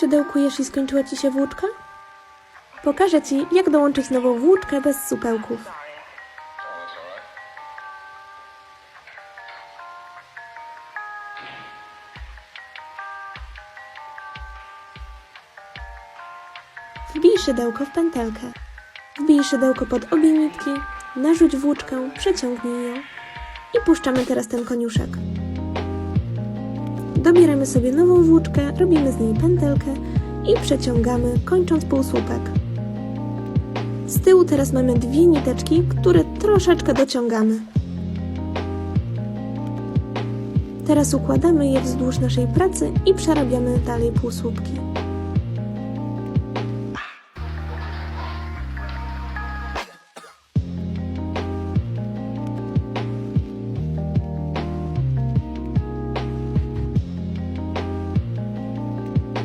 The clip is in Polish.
Szydełkujesz i skończyła ci się włóczka? Pokażę ci, jak dołączyć nową włóczkę bez supełków. Wbij szydełko w pętelkę. Wbij szydełko pod obie nitki, narzuć włóczkę, przeciągnij ją i puszczamy teraz ten koniuszek. Dobieramy sobie nową włóczkę, robimy z niej pętelkę i przeciągamy, kończąc półsłupek. Z tyłu teraz mamy dwie niteczki, które troszeczkę dociągamy. Teraz układamy je wzdłuż naszej pracy i przerabiamy dalej półsłupki.